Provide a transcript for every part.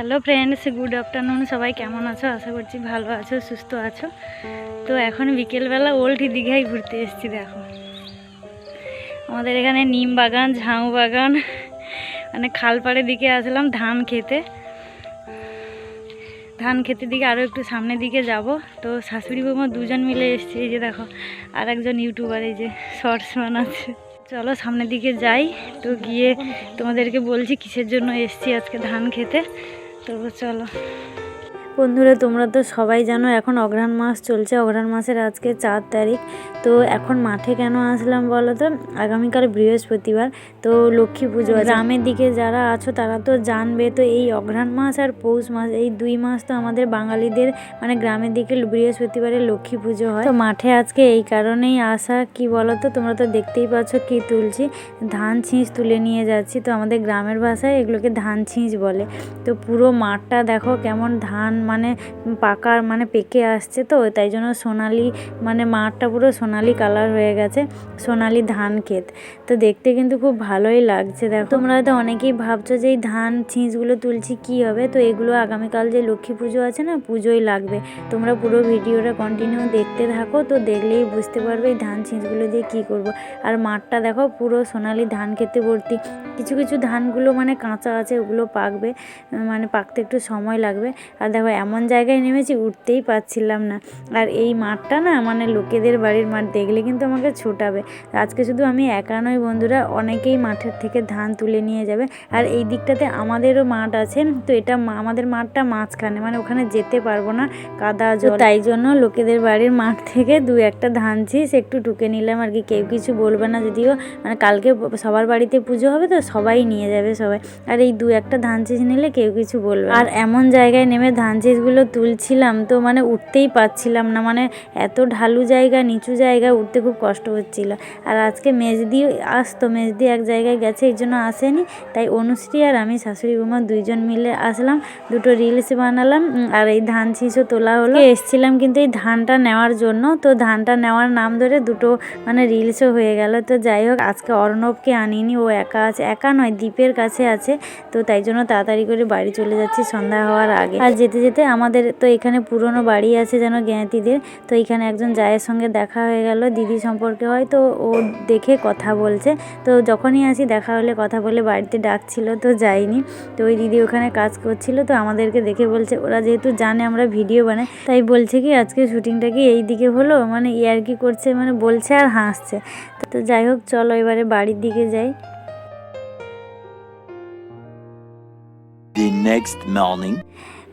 Hello friends, good afternoon. সবাই কেমন আছো? আশা করছি ভালো আছো, সুস্থ আছো। তো এখন বিকেলবেলা ওল্ড দীঘায় ঘুরতে এসেছি, দেখো। আমাদের এখানে নিম বাগান, ঝাউ বাগান মানে খালপাড়ের দিকে আসলাম ধান খেতে। ধান খেতে দিকে আরও একটু সামনের দিকে যাব। তো শাশুড়ি বৌমা দুজন মিলে এসেছি, এই যে দেখো আর একজন ইউটিউবার, এই যে শর্টস বানাচ্ছে। চলো সামনের দিকে যাই। তো গিয়ে তোমাদেরকে বলছি কিসের জন্য এসছি আজকে ধান খেতে। তো চলো। বন্ধুরা, তোমরা তো সবাই জানো এখন অঘ্রাণ মাস চলছে, অঘ্রাণ মাসের আজকে চার তারিখ। তো এখন মাঠে কেন আসলাম বলো তো? আগামীকাল বৃহস্পতিবার, তো লক্ষ্মী পুজো। গ্রামের দিকে যারা আছো, তারা তো জানবে, তো এই অঘ্রাণ মাস আর পৌষ মাস, এই দুই মাস তো আমাদের বাঙালিদের মানে গ্রামের দিকে বৃহস্পতিবারে লক্ষ্মী পুজো হয়। তো মাঠে আজকে এই কারণেই আসা, কি বলো তো? তোমরা তো দেখতেই পাচ্ছ কি তুলছি। ধান ছিঁচ তুলে নিয়ে যাচ্ছি। তো আমাদের গ্রামের ভাষায় এগুলোকে ধান ছিঁচ বলে। তো পুরো মাঠটা দেখো কেমন ধান মানে পাকা মানে পেকে আসছে তো, তাই জন্য সোনালি মানে মাঠটা পুরো সোনালি কালার হয়ে গেছে, সোনালি ধান ক্ষেত। তো দেখতে কিন্তু খুব ভালোই লাগছে, দেখো। তোমরা হয়তো অনেকেই ভাবছ যে এই ধান ছিঁচগুলো তুলছি কি হবে? তো এগুলো আগামীকাল যে লক্ষ্মী পুজো আছে না, পুজোই লাগবে। তোমরা পুরো ভিডিওটা কন্টিনিউ দেখতে থাকো, তো দেখলেই বুঝতে পারবে এই ধান ছিঁচগুলো দিয়ে কি করব। আর মাঠটা দেখো, পুরো সোনালি ধান খেতে ভর্তি। কিছু কিছু ধানগুলো মানে কাঁচা আছে, ওগুলো পাকবে মানে পাকতে একটু সময় লাগবে। আর দেখো এমন জায়গায় নেমেছি উঠতেই পারছিলাম না। আর এই মাঠটা না মানে লোকেদের বাড়ির মাঠ দেখলে কিন্তু আমাকে ছোটাবে। আজকে শুধু আমি একা নই বন্ধুরা অনেকেই মাঠের থেকে ধান তুলে নিয়ে যাবে। আর এই দিকটাতে আমাদেরও মাঠ আছে তো এটা আমাদের মাঠটা মাঝখানে মানে ওখানে যেতে পারব না কাদা জল। তাই জন্য লোকেদের বাড়ির মাঠ থেকে দু একটা ধান ছিস একটু টুকে নিলাম আর কি। কেউ কিছু বলবে না যদিও মানে কালকে সবার বাড়িতে পুজো হবে তো সবাই নিয়ে যাবে সবাই। আর এই দু একটা ধান চিজ নিলে কেউ কিছু বলবে আর এমন জায়গায় নেমে ধান চিজগুলো তুলছিলাম তো মানে উঠতেই পারছিলাম না। মানে এত ঢালু জায়গা, নিচু জায়গা উঠতে খুব কষ্ট হচ্ছিল। আর আজকে মেজদি আসতো, মেজদি এক জায়গায় গেছে, এই জন্য আসেনি। তাই অনুশ্রী আর আমি, শাশুড়ি বৌমা দুইজন মিলে আসলাম, দুটো রিলস বানালাম আর এই ধান ছিঁচও তোলা হলো। এসছিলাম কিন্তু এই ধানটা নেওয়ার জন্য। তো ধানটা নেওয়ার নাম ধরে দুটো মানে রিলসও হয়ে গেল। তো যাই হোক, আজকে অর্ণবকে আনিনি। ও একা আছে, একা নয় দ্বীপের কাছে আছে। তো তাই জন্য তাড়াতাড়ি করে বাড়ি চলে যাচ্ছি সন্ধ্যা হওয়ার আগে। আর যেতে যেতে আমাদের তো এখানে পুরনো বাড়ি আছে যেন জ্ঞাতিদের। তো এখানে একজন জায়ের সঙ্গে দেখা হয়ে গেল, দিদি সম্পর্কে হয় তো ও দেখে কথা বলছে। তো যখনই আসি দেখা হলে কথা বলে বাড়িতে ডাকছিল, তো যাইনি। তো ওই দিদি ওখানে কাজ করছিল, তো আমাদেরকে দেখে বলছে, ওরা যেহেতু জানে আমরা ভিডিও বানাই, তাই বলছে কি আজকে শুটিংটা কি এই দিকে হলো? মানে ইয়ার্কি করছে মানে বলছে আর হাসছে। তো- তো যাই হোক, চলো এবারে বাড়ির দিকে যাই। The next morning.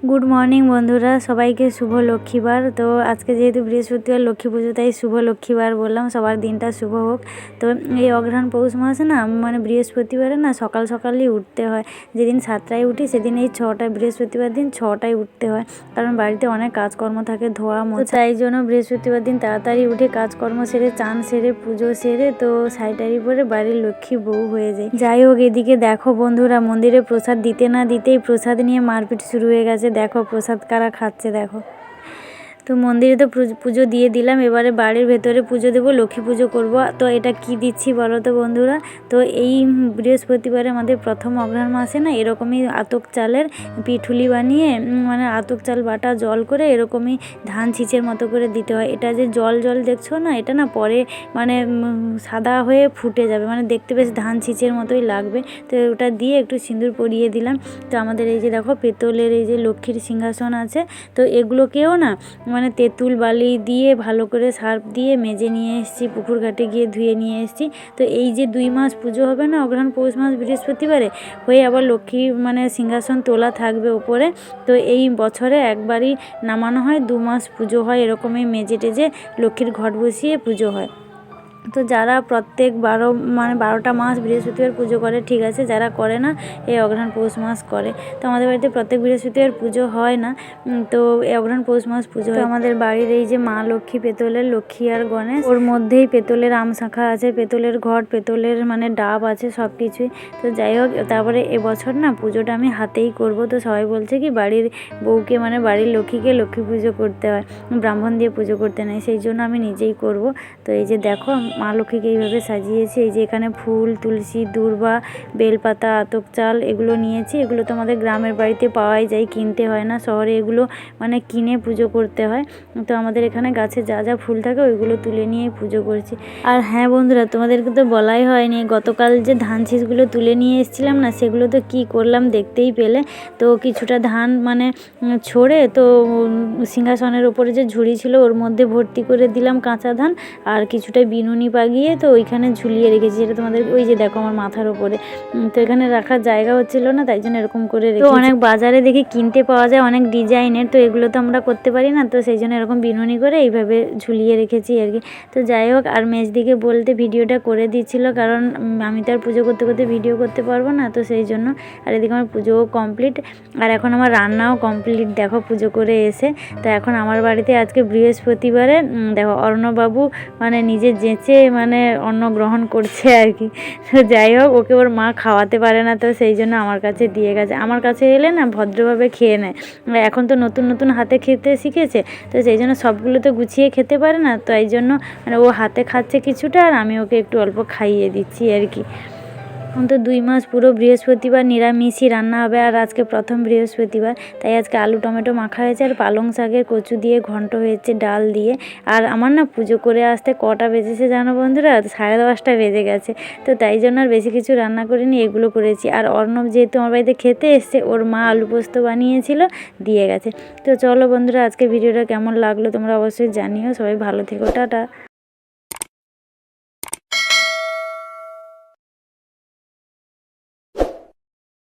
Good morning বন্ধুরা, সবাইকে শুভ লক্ষ্মীবার। তো আজকে যেহেতু বৃহস্পতিবার, লক্ষ্মী পুজো, তাই শুভ লক্ষ্মীবার বললাম, সবার দিনটা শুভ হোক। তো এই অঘ্রাণ পৌষ মাসে না মানে বৃহস্পতিবারে না সকাল সকালই উঠতে হয়। যেদিন সাতটায় উঠি, সেদিন এই ছটায়, বৃহস্পতিবার দিন ছটায় উঠতে হয়। কারণ বাড়িতে অনেক কাজকর্ম থাকে, ধোয়া, মোছা। তাই জন্য বৃহস্পতিবার দিন তাড়াতাড়ি উঠে কাজকর্ম সেরে, চান সেরে, পুজো সেরে, তো শাড়ি পরে বাড়ির লক্ষ্মী বউ হয়ে যায়। যাই হোক, এদিকে দেখো বন্ধুরা, মন্দিরে প্রসাদ দিতে না দিতেই প্রসাদ নিয়ে মারপিট শুরু হয়ে গেছে। দেখো প্রসাদ কারা খাচ্ছে দেখো। তো মন্দিরে তো পুজো দিয়ে দিলাম। এবারে বাড়ির ভেতরে পুজো দেবো, লক্ষ্মী পুজো করব। তো এটা কি দিচ্ছি বলো তো বন্ধুরা? তো এই বৃহস্পতিবারে আমাদের প্রথম অঘ্রাণ মাসে না এরকমই আতক চালের পিঠুলি বানিয়ে মানে আতক চাল বাটা জল করে এরকমই ধান ছিচের মতো করে দিতে হয়। এটা যে জল জল দেখছ না? এটা না পরে মানে সাদা হয়ে ফুটে যাবে। মানে দেখতে বেশ ধান ছিচের মতোই লাগবে। তো ওটা দিয়ে একটু সিঁদুর পরিয়ে দিলাম। তো আমাদের এই যে দেখো, পেতলের এই যে লক্ষ্মীর সিংহাসন আছে। তো এগুলোকেও না মানে তেঁতুল বালি দিয়ে ভালো করে সার্ফ দিয়ে মেজে নিয়ে এসেছি, পুকুর ঘাটে গিয়ে ধুয়ে নিয়ে এসেছি। তো এই যে দুই মাস পুজো হবে না, অঘ্রাণ পৌষ মাস বৃহস্পতিবারে, হয়ে আবার লক্ষ্মী মানে সিংহাসন তোলা থাকবে ওপরে তো এই বছরে একবারই নামানো হয়, দু মাস পুজো হয়, এরকমই মেজে টেজে লক্ষ্মীর ঘট বসিয়ে পুজো হয়। তো যারা প্রত্যেক বারো মানে বারোটা মাস বৃহস্পতিবার পুজো করে, ঠিক আছে, যারা করে না, এই অঘ্রাণ পৌষ মাস করে। তো আমাদের বাড়িতে প্রত্যেক বৃহস্পতিবার পুজো হয় না তো এই অঘ্রাণ পৌষ মাস পুজো হয়। আমাদের বাড়ির এই যে মা লক্ষ্মী পেতলের, লক্ষ্মী আর গণেশ, ওর মধ্যেই পেতলের আম শাখা আছে, পেতলের ঘট, পেতলের মানে ডাব আছে সব কিছুই তো যাই হোক, তারপরে এবছর না পুজোটা আমি হাতেই করব। তো সবাই বলছে কি, বাড়ির বউকে মানে বাড়ির লক্ষ্মীকে লক্ষ্মী পুজো করতে হয়, ব্রাহ্মণ দিয়ে পুজো করতে নেই, সেই জন্য আমি নিজেই করব। তো এই যে দেখো মা লক্ষ্মীকে এইভাবে সাজিয়েছি, এই যে এখানে ফুল, তুলসী, দূর্বা, বেলপাতা, আতক চাল এগুলো নিয়েছি। এগুলো তো আমাদের গ্রামের বাড়িতে পাওয়াই যায়, কিনতে হয় না। শহরে এগুলো মানে কিনে পুজো করতে হয়। তো আমাদের এখানে গাছে যা যা ফুল থাকে ওইগুলো তুলে নিয়ে পুজো করছি। আর হ্যাঁ বন্ধুরা, তোমাদেরকে তো বলাই হয়নি, গতকাল যে ধান শীষগুলো তুলে নিয়ে এসেছিলাম না, সেগুলো তো কি করলাম দেখতেই পেলে। তো কিছুটা ধান মানে ছড়ে, তো সিংহাসনের ওপরে যে ঝুড়ি ছিল ওর মধ্যে ভর্তি করে দিলাম কাঁচা ধান। আর কিছুটা বিনুনি পাগিয়ে তো ওইখানে ঝুলিয়ে রেখেছি। যেটা তোমাদের ওই যে দেখো আমার মাথার ওপরে। তো এখানে রাখার জায়গা হচ্ছিল না তাই জন্য এরকম করে রেখে অনেক বাজারে দেখি কিনতে পাওয়া যায় অনেক ডিজাইনের তো এগুলো তো আমরা করতে পারি না তো সেই জন্য এরকম বিনুনি করে এইভাবে ঝুলিয়ে রেখেছি আর কি। তো যাই হোক আর মেজদিকে বলতে ভিডিওটা করে দিচ্ছিল কারণ আমি তো আর পুজো করতে করতে ভিডিও করতে পারব না তো সেই জন্য। আর এদিকে আমার পুজোও কমপ্লিট আর এখন আমার রান্নাও কমপ্লিট দেখো পুজো করে এসে। তো এখন আমার বাড়িতে আজকে বৃহস্পতিবারে দেখো অর্ণবাবু মানে নিজের নিজে যেচে মানে অন্ন গ্রহণ করছে আর কি। তো যাই হোক, ওকে ওর মা খাওয়াতে পারে না, তো সেই জন্য আমার কাছে দিয়ে গেছে। আমার কাছে এলে না ভদ্রভাবে খেয়ে নেয়। এখন তো নতুন নতুন হাতে খেতে শিখেছে, তো সেই জন্য সবগুলো তো গুছিয়ে খেতে পারে না তো এই জন্য মানে ও হাতে খাচ্ছে কিছুটা আর আমি ওকে একটু অল্প খাইয়ে দিচ্ছি আর কি। তো দুই মাস পুরো বৃহস্পতিবার নিরামিষই রান্না হবে আর আজকে প্রথম বৃহস্পতিবার। তাই আজকে আলু, টমেটো মাখা হয়েছে আর পালং শাকের কচু দিয়ে ঘন্ট হয়েছে ডাল দিয়ে। আর আমার না পুজো করে আসতে কটা বেজেছে জানো বন্ধুরা? সাড়ে দশটা বেজে গেছে। তো তাই জন্য আর বেশি কিছু রান্না করিনি, এগুলো করেছি। আর অর্ণব যেহেতু আমার বাড়িতে খেতে এসছে, ওর মা আলু পোস্ত বানিয়েছিল, দিয়ে গেছে। তো চলো বন্ধুরা আজকে ভিডিওটা কেমন লাগল তোমরা অবশ্যই জানিও। সবাই ভালো থেকো, টাটা।